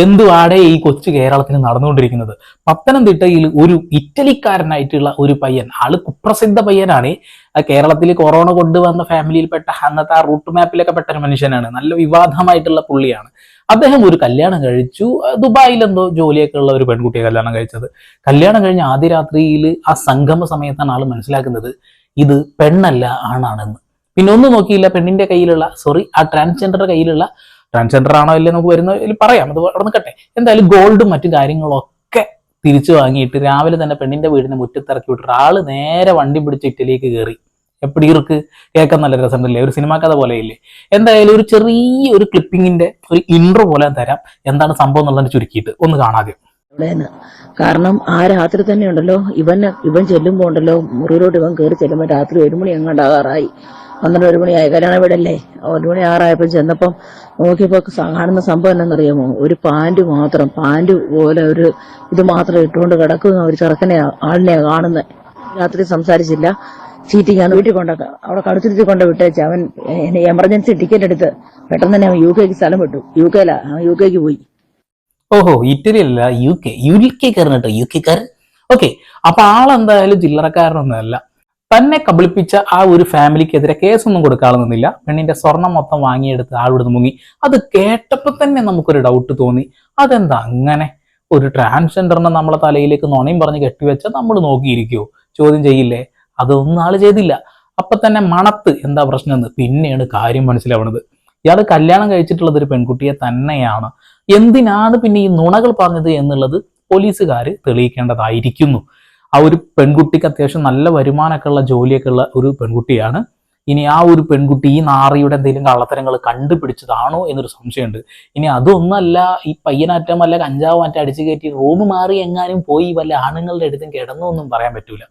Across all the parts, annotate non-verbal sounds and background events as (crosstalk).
എന്തുവാടെ ഈ കൊച്ചു കേരളത്തിൽ നടന്നുകൊണ്ടിരിക്കുന്നത്? പത്തനംതിട്ടയിൽ ഒരു ഇറ്റലിക്കാരനായിട്ടുള്ള ഒരു പയ്യൻ ആൾ കുപ്രസിദ്ധ പയ്യനാണ്. കേരളത്തിൽ കൊറോണ കൊണ്ടുവന്ന ഫാമിലിയിൽപ്പെട്ട അന്നത്തെ ആ റൂട്ട് മാപ്പിലൊക്കെ പെട്ട ഒരു മനുഷ്യനാണ്. നല്ല വിവാദമായിട്ടുള്ള പുള്ളിയാണ്. അദ്ദേഹം ഒരു കല്യാണം കഴിച്ചു. ദുബായിൽ എന്തോ ജോലിയൊക്കെ ഉള്ള ഒരു പെൺകുട്ടിയെ കല്യാണം കഴിച്ചത്. കല്യാണം കഴിഞ്ഞ ആദ്യ രാത്രിയിൽ ആ സംഗമ സമയത്താണ് ആൾ മനസ്സിലാക്കുന്നത് ഇത് പെണ്ണല്ല ആണാണെന്ന്. പിന്നെ ഒന്നും നോക്കിയില്ല പെണ്ണിന്റെ കയ്യിലുള്ള സോറി ആ ട്രാൻസ്ജെൻഡറുടെ കയ്യിലുള്ള ട്രാൻസ്ജെൻഡർ ആണോ ഇല്ലേ നമുക്ക് വരുന്ന ഇതിൽ പറയാം. അത് അവിടെ നിൽക്കട്ടെ. എന്തായാലും ഗോൾഡും മറ്റു കാര്യങ്ങളൊക്കെ തിരിച്ചു വാങ്ങിയിട്ട് രാവിലെ തന്നെ പെണ്ണിന്റെ വീടിന് മുറ്റത്തിറക്കി വിട്ടിട്ട് ആൾ നേരെ വണ്ടി പിടിച്ച് ഇറ്റലിയിലേക്ക് കയറി എപ്പിടി ഇവർക്ക് കേൾക്കാൻ നല്ല രസമുണ്ടല്ലേ? ഒരു സിനിമാ കഥ പോലെ ഇല്ലേ? എന്തായാലും ഒരു ചെറിയ ഒരു ക്ലിപ്പിങ്ങിന്റെ ഒരു ഇൻട്രോ പോലെ തരാം. എന്താണ് സംഭവം എന്നുള്ളത് ചുരുക്കിയിട്ട് ഒന്ന് കാണാതെ കാരണം ആ രാത്രി തന്നെ ഉണ്ടല്ലോ. ഇവൻ ഇവൻ ചെല്ലുമ്പോ ഉണ്ടല്ലോ. മുറിയിലോട്ട് ഇവൻ കയറി ചെല്ലുമ്പോ രാത്രി ഒരു മണി എങ്ങാണ്ടാകാറായി. പന്ത്രണ്ട് ഒരു മണിയായി കല്യാണ വീടല്ലേ? ഒരു മണി ആറായപ്പോൾ ചെന്നപ്പം നോക്കിയപ്പോൾ കാണുന്ന സംഭവം എന്നറിയാമോ ഒരു പാന്റ് മാത്രം പാന്റ് പോലെ ഒരു ഇത് മാത്രം ഇട്ടുകൊണ്ട് കിടക്കുന്ന ഒരു ചെറുക്കനെ ആളിനെ കാണുന്നത് രാത്രി സംസാരിച്ചില്ല. ചീറ്റിങ്ങാണ് വീട്ടിൽ കൊണ്ട അവിടെ കടുത്തിരുത്തി കൊണ്ട് വിട്ടേച്ച്. അവൻ എമർജൻസി ടിക്കറ്റ് എടുത്ത് പെട്ടെന്ന് തന്നെ അവൻ യു കെക്ക് സ്ഥലം വിട്ടു. യു കെയിലാ. യു കെക്ക് പോയി. ഓഹോ ഇറ്റലി അല്ല യു കെ. യു കെക്കാരൻ കേട്ടോ യു കെക്കാരൻ. ഓക്കെ അപ്പൊ ആളെന്തായാലും ചില്ലറക്കാരനൊന്നുമല്ല. തന്നെ കബളിപ്പിച്ച ആ ഒരു ഫാമിലിക്കെതിരെ കേസൊന്നും നിന്നില്ല പെണ്ണിന്റെ സ്വർണം മൊത്തം വാങ്ങിയെടുത്ത് ആളിവിടുന്ന് മുങ്ങി. അത് കേട്ടപ്പോൾ തന്നെ നമുക്കൊരു ഡൗട്ട് തോന്നി. അതെന്താ അങ്ങനെ ഒരു ട്രാൻസ്ജെൻഡറിനെ നമ്മളെ തലയിലേക്ക് നുണയും പറഞ്ഞ് കെട്ടിവെച്ച നമ്മൾ നോക്കിയിരിക്കുവോ? ചോദ്യം ചെയ്യില്ലേ? അതൊന്നും ആൾ ചെയ്തില്ല. അപ്പൊ തന്നെ മണത്ത് എന്താ പ്രശ്നം എന്ന് പിന്നെയാണ് കാര്യം മനസ്സിലാവുന്നത് ഇയാൾ കല്യാണം കഴിച്ചിട്ടുള്ളത് ഒരു പെൺകുട്ടിയെ തന്നെയാണ്. എന്തിനാണ് പിന്നെ ഈ നുണകൾ പറഞ്ഞത് എന്നുള്ളത് പോലീസുകാർ തെളിയിക്കേണ്ടതായിരിക്കുന്നു. ആ ഒരു പെൺകുട്ടിക്ക് അത്യാവശ്യം നല്ല വരുമാനമൊക്കെ ഉള്ള ജോലിയൊക്കെ ഉള്ള ഒരു പെൺകുട്ടിയാണ്. ഇനി ആ ഒരു പെൺകുട്ടി ഈ നാറിയുടെ എന്തെങ്കിലും കള്ളത്തരങ്ങൾ കണ്ടുപിടിച്ചതാണോ എന്നൊരു സംശയമുണ്ട്. ഇനി അതൊന്നല്ല ഈ പയ്യനാറ്റം വല്ല കഞ്ചാവ് മാറ്റം അടിച്ചു കയറ്റി റൂം മാറി എങ്ങാനും പോയി വല്ല ആണുങ്ങളുടെ അടുത്തും കിടന്നു ഒന്നും പറയാൻ പറ്റൂല.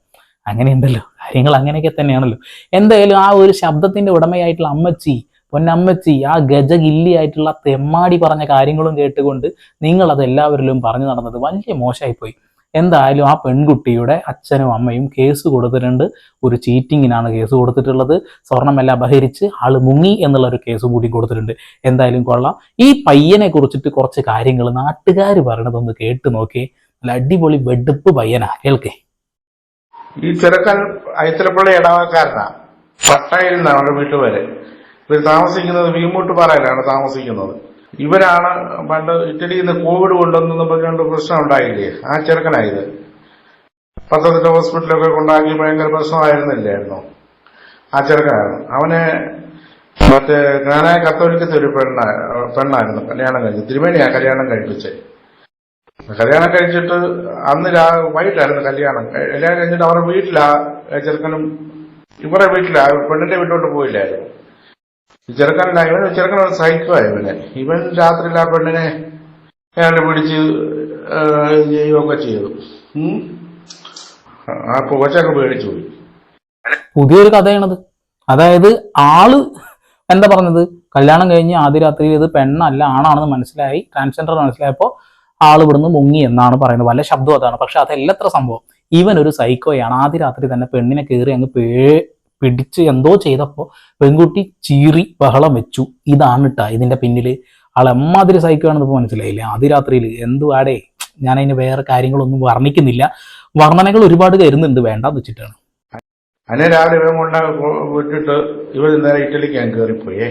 അങ്ങനെയുണ്ടല്ലോ. കാര്യങ്ങൾ അങ്ങനെയൊക്കെ തന്നെയാണല്ലോ. എന്തായാലും ആ ഒരു ശബ്ദത്തിന്റെ ഉടമയായിട്ടുള്ള അമ്മച്ചി പൊന്നമ്മച്ചി ആ ഗജഗില്ലി ആയിട്ടുള്ള തെമ്മാടി പറഞ്ഞ കാര്യങ്ങളും കേട്ടുകൊണ്ട് നിങ്ങൾ അത് എല്ലാവരിലും പറഞ്ഞു നടന്നത് വലിയ മോശമായിപ്പോയി. എന്തായാലും ആ പെൺകുട്ടിയുടെ അച്ഛനും അമ്മയും കേസ് കൊടുത്തിട്ടുണ്ട്. ഒരു ചീറ്റിങ്ങിനാണ് കേസ് കൊടുത്തിട്ടുള്ളത്. സ്വർണമെല്ലാം അപഹരിച്ച് ആൾ മുങ്ങി എന്നുള്ള ഒരു കേസ് കൂടി കൊടുത്തിട്ടുണ്ട്. എന്തായാലും കൊള്ളാം. ഈ പയ്യനെ കുറിച്ചിട്ട് കുറച്ച് കാര്യങ്ങൾ നാട്ടുകാർ പറയണതൊന്ന് കേട്ട് നോക്കി നല്ല അടിപൊളി വെടുപ്പ് പയ്യനാ. കേൾക്കേ. ഈ ചെറുക്കൻ ഐത്തലപ്പള്ളി ഇടവക്കാരനാ പട്ടായിൽ നിന്നാണ് വരെ ഇവർ താമസിക്കുന്നത് വീമൂട്ടുപാറയിലാണ് താമസിക്കുന്നത്. ഇവരാണ് പണ്ട് ഇറ്റലിയിൽ നിന്ന് കോവിഡ് കൊണ്ടുവന്നു പറഞ്ഞുകൊണ്ട് പ്രശ്നം ഉണ്ടായില്ലേ? ആ ചെറുക്കനായത്. പത്തനംതിട്ട ഹോസ്പിറ്റലൊക്കെ കൊണ്ടാക്കി ഭയങ്കര പ്രശ്നമായിരുന്നില്ലായിരുന്നു? ആ ചെറുക്കനായിരുന്നു അവനെ മറ്റേ ഞാനായ കത്തോലിക്കത്തെ ഒരു പെണ്ണ പെണ്ണായിരുന്നു കല്യാണം കഴിച്ചു. തിരുമേനിയാ കല്യാണം കഴിപ്പിച്ചേ. കല്യാണം കഴിച്ചിട്ട് അന്ന് രാ വൈകിട്ടായിരുന്നു കല്യാണം. കല്യാണം കഴിഞ്ഞിട്ട് അവരുടെ വീട്ടിലാ ചെറുക്കനും ഇവരുടെ വീട്ടിലാ പെണ്ണിന്റെ വീട്ടിലോട്ട് പോയില്ലായിരുന്നു. ഈ ചെറുക്കനല്ല ഇവൻ ചെറുക്കനോട് സൈക്കോ ഇവന്. ഇവൻ രാത്രിയിൽ ആ പെണ്ണിനെ അയാൾ പിടിച്ച് ചെയ്യുകയൊക്കെ ചെയ്തു. ആ പുകച്ചൊക്കെ പേടിച്ചു പോയി. പുതിയൊരു കഥയാണത്. അതായത് ആൾ എന്താ പറഞ്ഞത്? കല്യാണം കഴിഞ്ഞ് ആദ്യ രാത്രിയിൽ ഇത് പെണ്ണല്ല ആണാണെന്ന് മനസ്സിലായി. ട്രാൻസ്ജെൻഡർ മനസ്സിലായപ്പോൾ ആൾ ഇവിടുന്ന് മുങ്ങി എന്നാണ് പറയുന്നത്. വല്ല ശബ്ദം അതാണ്. പക്ഷെ അതല്ലത്ര സംഭവം. ഇവൻ ഒരു സൈക്കോയാണ് ആദ്യ രാത്രി തന്നെ പെണ്ണിനെ കയറി അങ്ങ് പേ പിടിച്ച് എന്തോ ചെയ്തപ്പോൾ പെൺകുട്ടി ചീറി ബഹളം വെച്ചു. ഇതാണ് കേട്ടോ ഇതിന്റെ പിന്നിൽ ആൾ എമ്മാതിരി സഹിക്കുകയാണെന്ന് ഇപ്പോൾ മനസ്സിലായില്ലേ? അതിരാത്രിയിൽ രാത്രിയിൽ എന്തുവാടേ ഞാൻ അതിന് വേറെ കാര്യങ്ങളൊന്നും വർണിക്കുന്നില്ല. വർണനകൾ ഒരുപാട് കരുന്നുണ്ട്. വേണ്ടാന്ന് വെച്ചിട്ടാണ്. അതിനെ രാവിലെ ഇവൻ കൊണ്ട് വിട്ടിട്ട് ഇവർ നേരെ ഇറ്റലിക്ക് ഞാൻ കയറിപ്പോയേ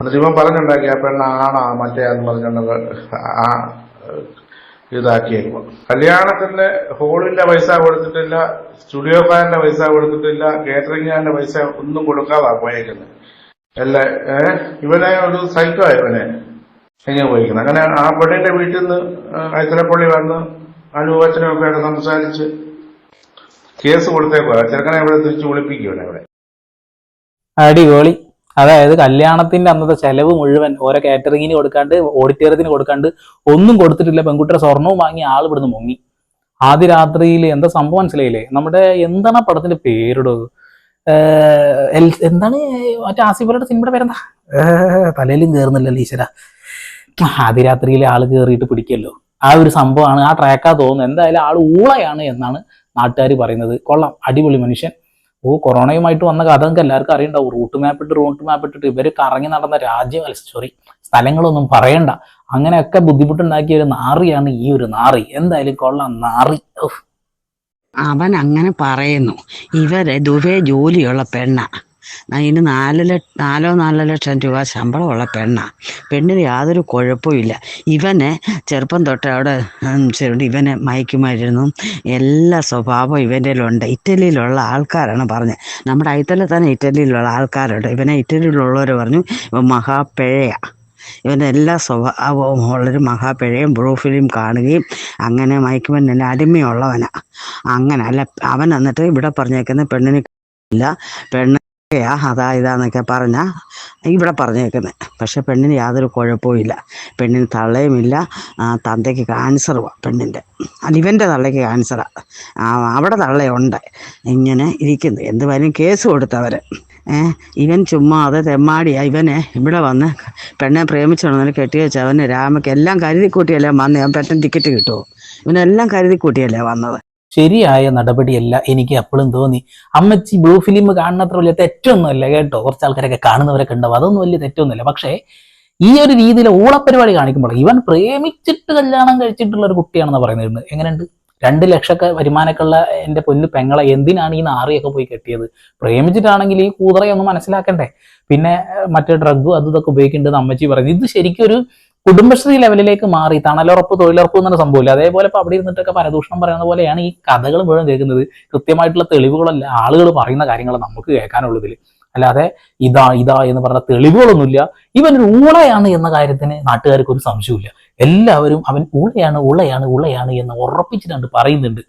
എന്നിട്ട് ഇവൻ പറഞ്ഞുണ്ടാക്കി ആ പെണ്ണ മറ്റേ ആ ഇതാക്കിയേക്കുക കല്യാണത്തിന്റെ ഹോളിന്റെ പൈസ കൊടുത്തിട്ടില്ല സ്റ്റുഡിയോക്കാരന്റെ പൈസ കൊടുത്തിട്ടില്ല കേറ്ററിംഗുകാരന്റെ പൈസ ഒന്നും കൊടുക്കാതാ പോയേക്കുന്നത് അല്ല? ഇവനെ ഒരു സൈക്കോ ഇവനെ. എങ്ങനെ പോയിരിക്കുന്നത് അങ്ങനെ ആ പെണ്ണിന്റെ വീട്ടിൽ നിന്ന് ഐത്തലപ്പള്ളി വന്ന് അനുഭവച്ചനൊക്കെ സംസാരിച്ച് കേസ് കൊടുത്തേക്കുക ചെറുക്കനെ ഇവിടെ തിരിച്ചു വിളിപ്പിക്കുകയാണ് ഇവിടെ. അടിപൊളി. അതായത് കല്യാണത്തിന്റെ അന്നത്തെ ചെലവ് മുഴുവൻ ഓരോ കാറ്ററിങ്ങിന് കൊടുക്കാണ്ട് ഓഡിറ്റോറിയത്തിന് കൊടുക്കാണ്ട് ഒന്നും കൊടുത്തിട്ടില്ല. പെൺകുട്ടിയുടെ സ്വർണവും വാങ്ങി ആൾ ഇവിടുന്ന് മുങ്ങി. ആദ്യ രാത്രിയിൽ എന്താ സംഭവം മനസ്സിലായില്ലേ? നമ്മുടെ എന്താണ് പടത്തിന്റെ പേരിടോ ഏഹ് എന്താണ് മറ്റേ ആസിഫലിയുടെ സിനിമയുടെ പേരെന്താ? തലയിലും കയറുന്നില്ലല്ലോ ഈശ്വര. ആദ്യ രാത്രിയിൽ ആൾ കയറിയിട്ട് പിടിക്കല്ലോ. ആ ഒരു സംഭവമാണ് ആ ട്രാക്കാ തോന്നുന്നു എന്തായാലും ആൾ ഊളയാണ് എന്നാണ് നാട്ടുകാർ പറയുന്നത്. കൊള്ളാം. അടിപൊളി മനുഷ്യൻ. ഓ കൊറോണയുമായിട്ട് വന്ന കഥ എല്ലാവർക്കും അറിയണ്ടാവും. റൂട്ട് മാപ്പ് ഇട്ട് റൂട്ട് മാപ്പ് ഇട്ടിട്ട് ഇവർ കറങ്ങി നടന്ന രാജ്യം സോറി സ്ഥലങ്ങളൊന്നും പറയണ്ട. അങ്ങനെയൊക്കെ ബുദ്ധിമുട്ടുണ്ടാക്കിയ ഒരു നാറിയാണ് ഈ ഒരു നാറി. എന്തായാലും കൊള്ളാം നാറി. അവൻ അങ്ങനെ പറയുന്നു. ഇവരെ ദുബേ ജോലിയുള്ള പെണ്ണ. അതിന് നാല് നാലോ നാലോ ലക്ഷം രൂപ ശമ്പളമുള്ള പെണ്ണാണ് പെണ്ണിന് യാതൊരു കുഴപ്പമില്ല ഇവനെ ചെറുപ്പം തൊട്ട് അവിടെ ഇവനെ മയക്കുമായിരുന്നു എല്ലാ സ്വഭാവവും ഇവന്റെ ഉണ്ട് ഇറ്റലിയിലുള്ള ആൾക്കാരാണ് പറഞ്ഞത് നമ്മുടെ അയത്തല തന്നെ ഇറ്റലിയിലുള്ള ആൾക്കാരുണ്ട്. ഇവനെ ഇറ്റലിയിലുള്ളവർ പറഞ്ഞു ഇവൻ മഹാപ്പിഴയാണ് ഇവന്റെ എല്ലാ സ്വഭാവവും ഉള്ളൊരു മഹാപ്പിഴയും ബ്രൂഫിലും കാണുകയും അങ്ങനെ മയക്കുമരുന്നിന് അടിമയുള്ളവനാണ് അങ്ങനെ അല്ല അവൻ എന്നിട്ട് ഇവിടെ പറഞ്ഞേക്കുന്ന പെണ്ണിന് ഇല്ല. പെണ്ണ് യാ അതാ ഇതാന്നൊക്കെ പറഞ്ഞ ഇവിടെ പറഞ്ഞേക്കുന്നത് പക്ഷെ പെണ്ണിന് യാതൊരു കുഴപ്പവും ഇല്ല. പെണ്ണിന് തള്ളയുമില്ല. തന്തയ്ക്ക് ക്യാൻസറുമാണ് പെണ്ണിന്റെ അല്ല ഇവന്റെ തള്ളയ്ക്ക് ക്യാൻസറാണ് അവിടെ തള്ളയുണ്ട്. ഇങ്ങനെ ഇരിക്കുന്നു. എന്ത് വരും കേസ് കൊടുത്തവർ ഇവൻ ചുമ്മാ അത് തെമ്മാടിയാ. ഇവനെ ഇവിടെ വന്ന് പെണ്ണെ പ്രേമിച്ചോണെന്ന് കെട്ടി വെച്ച് അവന് രാമയ്ക്ക് എല്ലാം കരുതി കൂട്ടിയല്ലേ വന്ന്? അവൻ പെട്ടെന്ന് ടിക്കറ്റ് കിട്ടുമോ ഇവനെല്ലാം കരുതി കൂട്ടിയല്ലേ വന്നത്? ശരിയായ നടപടിയല്ല എനിക്ക് അപ്പോഴും തോന്നി. അമ്മച്ചി ബ്ലൂ ഫിലിം കാണുന്നത്ര വലിയ തെറ്റൊന്നുമല്ല കേട്ടോ. കുറച്ച് ആൾക്കാരൊക്കെ കാണുന്നവരൊക്കെ ഉണ്ടാവും അതൊന്നും വലിയ തെറ്റൊന്നുമില്ല. പക്ഷേ ഈ ഒരു രീതിയിൽ ഓളപ്പരിപാടി കാണിക്കുമ്പോൾ ഇവൻ പ്രേമിച്ചിട്ട് കല്യാണം കഴിച്ചിട്ടുള്ള ഒരു കുട്ടിയാണെന്ന് പറയുന്നത്. എങ്ങനെയുണ്ട്? രണ്ട് ലക്ഷമൊക്കെ വരുമാനമൊക്കെയുള്ള എന്റെ പൊന്നു പെങ്ങളെ എന്തിനാണ് ഈ നാറിയൊക്കെ പോയി കെട്ടിയത്? പ്രേമിച്ചിട്ടാണെങ്കിൽ ഈ കൂതറയൊന്നും മനസ്സിലാക്കണ്ടേ? പിന്നെ മറ്റേ ഡ്രഗും അതും ഇതൊക്കെ ഉപയോഗിക്കേണ്ടത് അമ്മച്ചി പറയുന്നത് ഇത് ശരിക്കും ഒരു കുടുംബശ്രീ ലെവലിലേക്ക് മാറി തണലുറപ്പ് തൊഴിലുറപ്പ് എന്നൊരു സംഭവമില്ല. അതേപോലെ ഇപ്പൊ അവിടെ ഇരുന്നിട്ടൊക്കെ പരദൂഷണം പറയുന്ന പോലെയാണ് ഈ കഥകൾ മുഴുവൻ കേൾക്കുന്നത്. കൃത്യമായിട്ടുള്ള തെളിവുകളല്ല ആളുകൾ പറയുന്ന കാര്യങ്ങൾ നമുക്ക് കേൾക്കാനുള്ളൂ ഇതിൽ അല്ലാതെ ഇതാ ഇതാ എന്ന് പറഞ്ഞ തെളിവുകളൊന്നുമില്ല. ഇവൻ ഊളയാണ് എന്ന കാര്യത്തിന് നാട്ടുകാർക്ക് ഒരു സംശയമില്ല എല്ലാവരും അവൻ ഊളയാണ് ഊളയാണ് ഊളയാണ് എന്ന് ഉറപ്പിച്ചിട്ടുണ്ട് പറയുന്നുണ്ട്.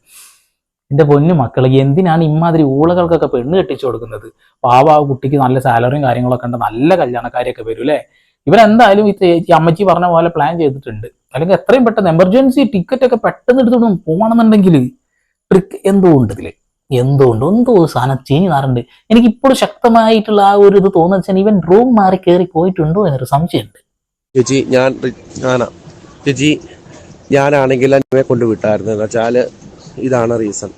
എന്റെ പൊന്നു മക്കൾ എന്തിനാണ് ഇമാതിരി ഊളകൾക്കൊക്കെ പെണ്ണ് കെട്ടിച്ചു കൊടുക്കുന്നത്? പാവ കുട്ടിക്ക് നല്ല സാലറിയും കാര്യങ്ങളൊക്കെ ഉണ്ട് നല്ല കല്യാണക്കാരെയൊക്കെ വരും അല്ലേ? ഇവൻ എന്തായാലും ഈ അമ്മച്ചി പറഞ്ഞ പോലെ പ്ലാൻ ചെയ്തിട്ടുണ്ട്. അല്ലെങ്കിൽ എത്രയും പെട്ടെന്ന് എമർജൻസി ടിക്കറ്റ് ഒക്കെ പെട്ടെന്ന് എടുത്തോണ്ട് പോകണമെന്നുണ്ടെങ്കിൽ ട്രിക്ക് എന്തോ ഉണ്ട് ഇതിൽ? എന്തോ ഉണ്ട് എന്തോ സാധനം ചീഞ്ഞു നാറുണ്ട്. എനിക്ക് ഇപ്പോഴും ശക്തമായിട്ടുള്ള ആ ഒരു ഇത് തോന്നുന്ന ഇവൻ റൂം മാറി കയറി പോയിട്ടുണ്ടോ എന്നൊരു സംശയമുണ്ട്. ചേച്ചി ഞാൻ ഞാനാ. ചേച്ചി ഞാനാണെങ്കിൽ എന്നെ കൊണ്ട് വിട്ടായിരുന്നു. എന്ന് വെച്ചാൽ ഇതാണ് റീസൺ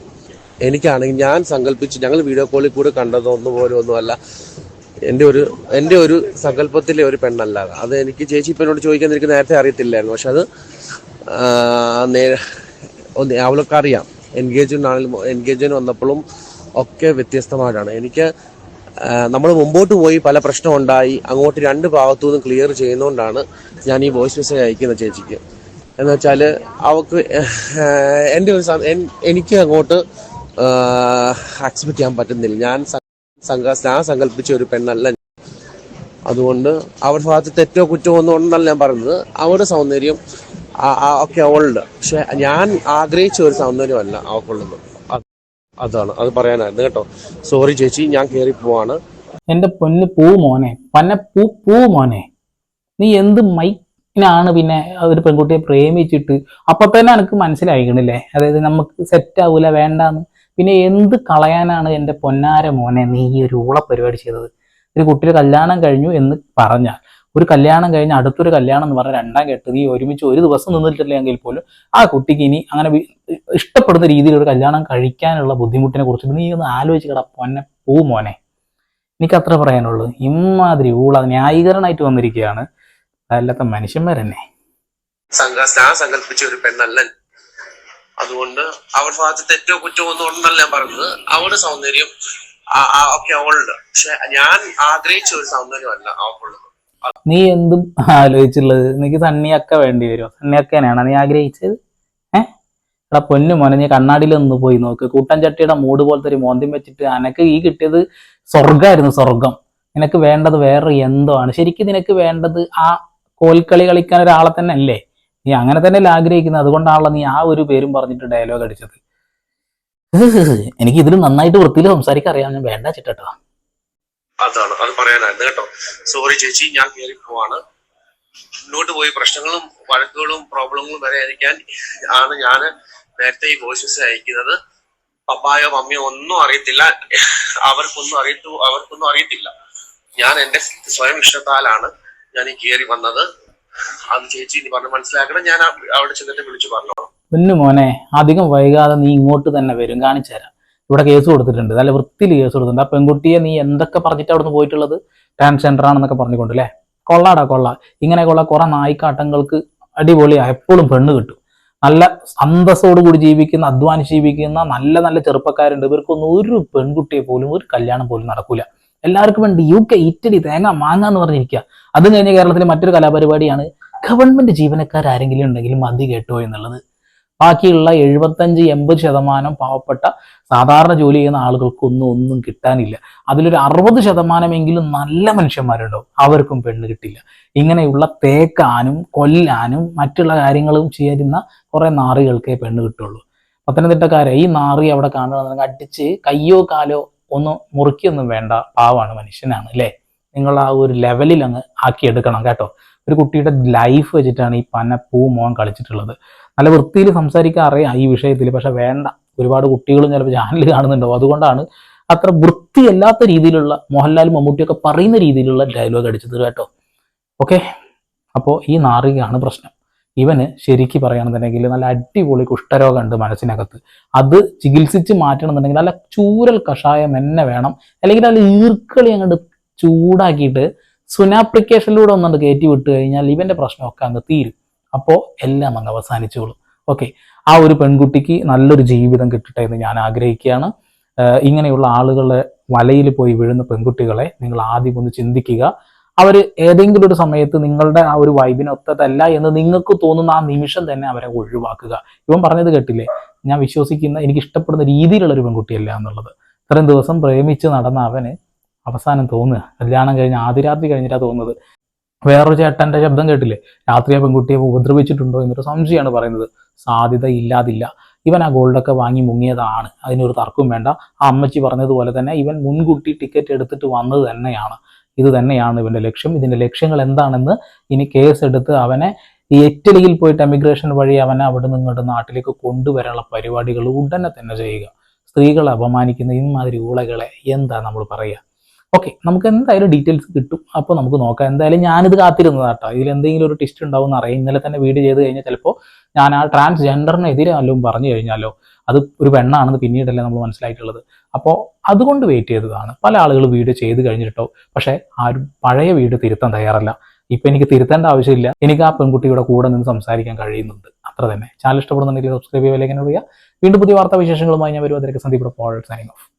എനിക്കാണെങ്കിൽ ഞാൻ സങ്കല്പിച്ച് ഞങ്ങൾ വീഡിയോ കോളിൽ കൂടെ കണ്ടതൊന്നും ഒന്നുമല്ല. എന്റെ ഒരു എന്റെ ഒരു സങ്കല്പത്തിലെ ഒരു പെണ്ണല്ല. അത്. എനിക്ക് ചേച്ചി ഇപ്പം എന്നോട് ചോദിക്കാൻ എനിക്ക് നേരത്തെ അറിയത്തില്ലായിരുന്നു. പക്ഷെ അത് ആ, നേ- ഒന്ന് അവൾക്ക് അറിയാം എൻഗേജ്മെന്റ് ആണെങ്കിലും എൻഗേജ്മെന്റ് വന്നപ്പോഴും ഒക്കെ വ്യത്യസ്തമായിട്ടാണ്. എനിക്ക് നമ്മൾ മുമ്പോട്ട് പോയി പല പ്രശ്നം ഉണ്ടായി. അങ്ങോട്ട് രണ്ട് ഭാഗത്തു നിന്നും ക്ലിയർ ചെയ്യുന്നതുകൊണ്ടാണ് ഞാൻ ഈ വോയിസ് മെസ്സേജ് അയക്കുന്നത് ചേച്ചിക്ക്. എന്ന് വെച്ചാൽ അവക്ക് എന്റെ എന്റെ ഒരു എനിക്ക് അങ്ങോട്ട് അക്സെപ്റ്റ് ചെയ്യാൻ പറ്റുന്നില്ല. ഞാൻ സ- സങ്ക സങ്കല്പിച്ച ഒരു പെണ്ണല്ല അതുകൊണ്ട് അവരുടെ ഭാഗത്ത് തെറ്റോ കുറ്റമോ ഒന്നും ഉണ്ടെന്നല്ല ഞാൻ പറയുന്നത്. അവരുടെ സൗന്ദര്യം ഒക്കെ അവളുണ്ട് പക്ഷെ ഞാൻ ആഗ്രഹിച്ച ഒരു സൗന്ദര്യമല്ല അവക്കുള്ളത് അതാണ്. അത് പറയാനായിരുന്നു കേട്ടോ. സോറി ചേച്ചി ഞാൻ കേറി പോവാണ്. എന്റെ പൊന്ന് പൂ മോനെ. പന്ന പൂ പൂ മോനെ. നീ എന്ത് മൈക്കിനാണ് പിന്നെ ഒരു പെൺകുട്ടിയെ പ്രേമിച്ചിട്ട്? അപ്പൊ തന്നെ എനിക്ക് മനസ്സിലായിക്കണില്ലേ? അതായത് നമുക്ക് സെറ്റ് ആവൂല വേണ്ടാന്ന്. പിന്നെ എന്ത് കളയാനാണ് എന്റെ പൊന്നാര മോനെ നീ ഈ ഒരു ഊള പരിപാടി ചെയ്തത്? ഒരു കുട്ടിയുടെ കല്യാണം കഴിഞ്ഞു എന്ന് പറഞ്ഞാൽ ഒരു കല്യാണം കഴിഞ്ഞ് അടുത്തൊരു കല്യാണം എന്ന് പറഞ്ഞാൽ രണ്ടാം കെട്ട് നീ ഒരുമിച്ച് ഒരു ദിവസം നിന്നിട്ടില്ലെങ്കിൽ പോലും ആ കുട്ടിക്ക് ഇനി അങ്ങനെ ഇഷ്ടപ്പെടുന്ന രീതിയിൽ ഒരു കല്യാണം കഴിക്കാനുള്ള ബുദ്ധിമുട്ടിനെ കുറിച്ചിട്ട് നീ ഒന്ന് ആലോചിച്ച് കട പൊന്നെ പൂ മോനെ. എനിക്ക് അത്ര പറയാനുള്ളൂ. ഇമാതിരി ഊള ന്യായീകരണമായിട്ട് വന്നിരിക്കുകയാണ്. അല്ലാത്ത മനുഷ്യന്മാരെന്നെ ഞാൻ സങ്കല്പിച്ച ഒരു പെണ്ണല്ല. അതുകൊണ്ട് അവരുടെ ഭാഗത്ത് തെറ്റോ കുറ്റമോ ഒന്നും ഉണ്ടെന്നല്ല ഞാൻ പറഞ്ഞത്. അവളുടെ സൗന്ദര്യം ഒക്കെ അവളുടെ. പക്ഷെ ഞാൻ ആഗ്രഹിച്ച ഒരു സൗന്ദര്യമല്ല അവൾക്കുള്ളത്. നീ എന്തും ആലോചിച്ചുള്ളത്? നിനക്ക് സണ്ണിയക്ക വേണ്ടി വരുമോ? സണ്ണിയക്കനെയാണ് നീ ആഗ്രഹിച്ചത്? ഏഹ് എടാ പൊന്നു മോനെ നീ കണ്ണാടിയിൽ ഒന്ന് പോയി നോക്ക്. കൂട്ടൻ ചട്ടിയുടെ മൂട് പോലത്തെ ഒരു മോന്തി വെച്ചിട്ട് അനക്ക് ഈ കിട്ടിയത് സ്വർഗമായിരുന്നു സ്വർഗം നിനക്ക് വേണ്ടത് വേറെ എന്തോ ആണ്. ശരിക്കും നിനക്ക് വേണ്ടത് ആ കോൽക്കളി കളിക്കാൻ ഒരാളെ തന്നെ അല്ലേ നീ അങ്ങനെ തന്നെ തന്നെയല്ലേ ആഗ്രഹിക്കുന്നത്? അതുകൊണ്ടാണല്ലോ നീ ആ ഒരു പേരും പറഞ്ഞിട്ട് ഡയലോഗ് അടിച്ചത്. (laughs) എനിക്ക് ഇതിലും നന്നായിട്ട് വൃത്തിയിൽ സംസാരിക്കാൻ അറിയാം. ഞാൻ വേണ്ട ചിട്ടോ അതാണ്. അത് പറയാനായിരുന്നു കേട്ടോ. സോറി ചേച്ചി ഞാൻ കയറി പോവാണ്. മുന്നോട്ട് പോയി പ്രശ്നങ്ങളും വഴക്കുകളും പ്രോബ്ലങ്ങളും വരാതിരിക്കാൻ ആണ് ഞാൻ നേരത്തെ ഈ വോയിസസ് അയക്കുന്നത്. പപ്പായോ മമ്മിയോ ഒന്നും അറിയത്തില്ല. അവർക്കൊന്നും അറിയത്തു അവർക്കൊന്നും അറിയത്തില്ല. ഞാൻ എന്റെ സ്വയം ഇഷ്ടത്താലാണ് ഞാൻ ഈ കയറി വന്നത്. അത് ചേച്ചി ഇനി പറഞ്ഞ് മനസ്സിലാക്കണം. ഞാൻ അവിടെ ചെന്നിട്ട് വിളിച്ചു പറഞ്ഞോളാം. പിന്നെ മോനെ അധികം വൈകാതെ നീ ഇങ്ങോട്ട് തന്നെ വരും. കാണിച്ചു തരാം. ഇവിടെ കേസ് കൊടുത്തിട്ടുണ്ട്. നല്ല വൃത്തിയിൽ കേസ് കൊടുത്തിട്ടുണ്ട്. ആ പെൺകുട്ടിയെ നീ എന്തൊക്കെ പറഞ്ഞിട്ട് അവിടെ പോയിട്ടുള്ളത്? പോയിട്ടുള്ളത് സെന്റർ ആണെന്നൊക്കെ പറഞ്ഞുകൊണ്ട് അല്ലേ? കൊള്ളാടാ കൊള്ള. ഇങ്ങനെ ഇങ്ങനെയൊക്കെയുള്ള കുറെ നായിക്കാട്ടങ്ങൾക്ക് അടിപൊളിയാ. എപ്പോഴും പെണ്ണ് കിട്ടും. നല്ല അന്തസ്സോട് കൂടി ജീവിക്കുന്ന അധ്വാനിച്ച് ജീവിക്കുന്ന നല്ല നല്ല ചെറുപ്പക്കാരുണ്ട്. ഇവർക്കൊന്നും ഒരു പെൺകുട്ടിയെ പോലും ഒരു കല്യാണം പോലും നടക്കൂല. എല്ലാവർക്കും വേണ്ടി യു കെ ഇറ്റലി തേങ്ങ മാങ്ങ എന്ന് പറഞ്ഞിരിക്കുക. അതും കഴിഞ്ഞ് കേരളത്തിലെ മറ്റൊരു കലാപരിപാടിയാണ് ഗവൺമെന്റ് ജീവനക്കാർ ആരെങ്കിലും ഉണ്ടെങ്കിൽ മതി കേട്ടോ എന്നുള്ളത്. ബാക്കിയുള്ള എഴുപത്തഞ്ച് എൺപത് ശതമാനം പാവപ്പെട്ട സാധാരണ ജോലി ചെയ്യുന്ന ആളുകൾക്കൊന്നും ഒന്നും കിട്ടാനില്ല. അതിലൊരു അറുപത് ശതമാനമെങ്കിലും നല്ല മനുഷ്യന്മാരുണ്ടാവും. അവർക്കും പെണ്ണ് കിട്ടില്ല. ഇങ്ങനെയുള്ള തേക്കാനും കൊല്ലാനും മറ്റുള്ള കാര്യങ്ങളും ചെയ്യുന്ന കുറെ നാറികൾക്കേ പെണ്ണ് കിട്ടുള്ളൂ. പത്തനംതിട്ടക്കാരെ ഈ നാറി അവിടെ കാണുകയാണെന്നുണ്ടെങ്കിൽ അടിച്ച് കയ്യോ കാലോ ഒന്ന് മുറുക്കിയൊന്നും വേണ്ട പാവാണ് മനുഷ്യനാണ് അല്ലേ? നിങ്ങൾ ആ ഒരു ലെവലിൽ അങ്ങ് ആക്കിയെടുക്കണം കേട്ടോ. ഒരു കുട്ടിയുടെ ലൈഫ് വെച്ചിട്ടാണ് ഈ പന പൂ മോൻ കളിച്ചിട്ടുള്ളത്. നല്ല വൃത്തിയിൽ സംസാരിക്കാൻ അറിയാം ഈ വിഷയത്തിൽ പക്ഷെ വേണ്ട. ഒരുപാട് കുട്ടികളും ചിലപ്പോൾ ചാനൽ കാണുന്നുണ്ടാവും. അതുകൊണ്ടാണ് അത്ര വൃത്തിയല്ലാത്ത രീതിയിലുള്ള മോഹൻലാൽ മമ്മൂട്ടിയൊക്കെ പറയുന്ന രീതിയിലുള്ള ഡയലോഗ് അടിച്ചത് കേട്ടോ. ഓക്കെ അപ്പോൾ ഈ നാറികയാണ് പ്രശ്നം. ഇവന് ശരിക്ക് പറയുകയാണെന്നുണ്ടെങ്കിൽ നല്ല അടിപൊളി കുഷ്ഠരോഗം ഉണ്ട് മനസ്സിനകത്ത്. അത് ചികിത്സിച്ച് മാറ്റണമെന്നുണ്ടെങ്കിൽ നല്ല ചൂരൽ കഷായം എന്നെ വേണം. അല്ലെങ്കിൽ നല്ല ഈർക്കളി അങ്ങോട്ട് ചൂടാക്കിയിട്ട് സുനാപ്ലിക്കേഷനിലൂടെ ഒന്നുകൊണ്ട് കയറ്റി വിട്ട് കഴിഞ്ഞാൽ ഇവന്റെ പ്രശ്നമൊക്കെ അങ്ങ് തീരും. അപ്പോൾ എല്ലാം അങ്ങ് അവസാനിച്ചോളും. ഓക്കെ. ആ ഒരു പെൺകുട്ടിക്ക് നല്ലൊരു ജീവിതം കിട്ടട്ടെ എന്ന് ഞാൻ ആഗ്രഹിക്കുകയാണ്. ഇങ്ങനെയുള്ള ആളുകളെ വലയിൽ പോയി വീഴുന്ന പെൺകുട്ടികളെ നിങ്ങൾ ആദ്യം ഒന്ന് ചിന്തിക്കുക. അവർ ഏതെങ്കിലും ഒരു സമയത്ത് നിങ്ങളുടെ ആ ഒരു വൈബിനൊത്തതല്ല എന്ന് നിങ്ങൾക്ക് തോന്നുന്ന ആ നിമിഷം തന്നെ അവരെ ഒഴിവാക്കുക. ഇവൻ പറഞ്ഞത് കേട്ടില്ലേ? ഞാൻ വിശ്വസിക്കുന്ന എനിക്ക് ഇഷ്ടപ്പെടുന്ന രീതിയിലുള്ള ഒരു പെൺകുട്ടിയല്ല എന്നുള്ളത്. ഇത്രയും ദിവസം പ്രേമിച്ച് നടന്ന അവന് അവസാനം തോന്നുക. കല്യാണം കഴിഞ്ഞ് ആദ്യ രാത്രി കഴിഞ്ഞിട്ടാ തോന്നുന്നത്. വേറൊരു ചേട്ടന്റെ ശബ്ദം കേട്ടില്ലേ? രാത്രി ആ പെൺകുട്ടിയെ ഉപദ്രവിച്ചിട്ടുണ്ടോ എന്നൊരു സംശയമാണ് പറയുന്നത്. സാധ്യത ഇല്ലാതില്ല. ഇവൻ ആ ഗോൾഡൊക്കെ വാങ്ങി മുങ്ങിയതാണ്. അതിനൊരു തർക്കവും വേണ്ട. ആ അമ്മച്ചി പറഞ്ഞതുപോലെ തന്നെ ഇവൻ മുൻകൂട്ടി ടിക്കറ്റ് എടുത്തിട്ട് വന്നത് തന്നെയാണ്. ഇത് തന്നെയാണ് ഇവന്റെ ലക്ഷ്യം. ഇതിന്റെ ലക്ഷ്യങ്ങൾ എന്താണെന്ന് ഇനി കേസ് എടുത്ത് അവനെ ഈ ഇറ്റലിയിൽ പോയിട്ട് എമിഗ്രേഷൻ വഴി അവനെ അവിടെ നിന്ന് ഇങ്ങോട്ട് നാട്ടിലേക്ക് കൊണ്ടുവരാനുള്ള പരിപാടികൾ ഉടനെ തന്നെ ചെയ്യുക. സ്ത്രീകളെ അപമാനിക്കുന്ന ഇമാതിരി ഊളകളെ എന്താ നമ്മൾ പറയുക? ഓക്കെ നമുക്ക് എന്തായാലും ഡീറ്റെയിൽസ് കിട്ടും. അപ്പോൾ നമുക്ക് നോക്കാം. എന്തായാലും ഞാനിത് കാത്തിരുന്നതാട്ടോ ഇതിൽ എന്തെങ്കിലും ഒരു ടിസ്റ്റ് ഉണ്ടാവും എന്ന് അറിയാം. ഇന്നലെ തന്നെ വീഡിയോ ചെയ്ത് കഴിഞ്ഞാൽ ചിലപ്പോൾ ഞാൻ ആ ട്രാൻസ്ജെൻഡറിനെതിരെ ആലും പറഞ്ഞു കഴിഞ്ഞാലോ അത് ഒരു പെണ്ണാണെന്ന് പിന്നീടല്ലേ നമ്മൾ മനസ്സിലായിട്ടുള്ളത്. അപ്പോൾ അതുകൊണ്ട് വെയിറ്റ് ചെയ്തതാണ്. പല ആളുകൾ വീഡിയോ ചെയ്ത് കഴിഞ്ഞിട്ടോ പക്ഷേ ആരും പഴയ വീട് തിരുത്താൻ തയ്യാറല്ല. ഇപ്പം എനിക്ക് തിരുത്തേണ്ട ആവശ്യമില്ല. എനിക്ക് ആ പെൺകുട്ടിയുടെ കൂടെ നിന്ന് സംസാരിക്കാൻ കഴിയുന്നുണ്ട്. അത്ര തന്നെ. ചാനൽ ഇഷ്ടപ്പെടുന്നുണ്ടെങ്കിൽ സബ്സ്ക്രൈബ് ചെയ്യുക വീണ്ടും പുതിയ വാർത്താ വിശേഷങ്ങളുമായി ഞാൻ വരുവതിലേക്ക് സന്ദീപ് പോൾ ഓഫ്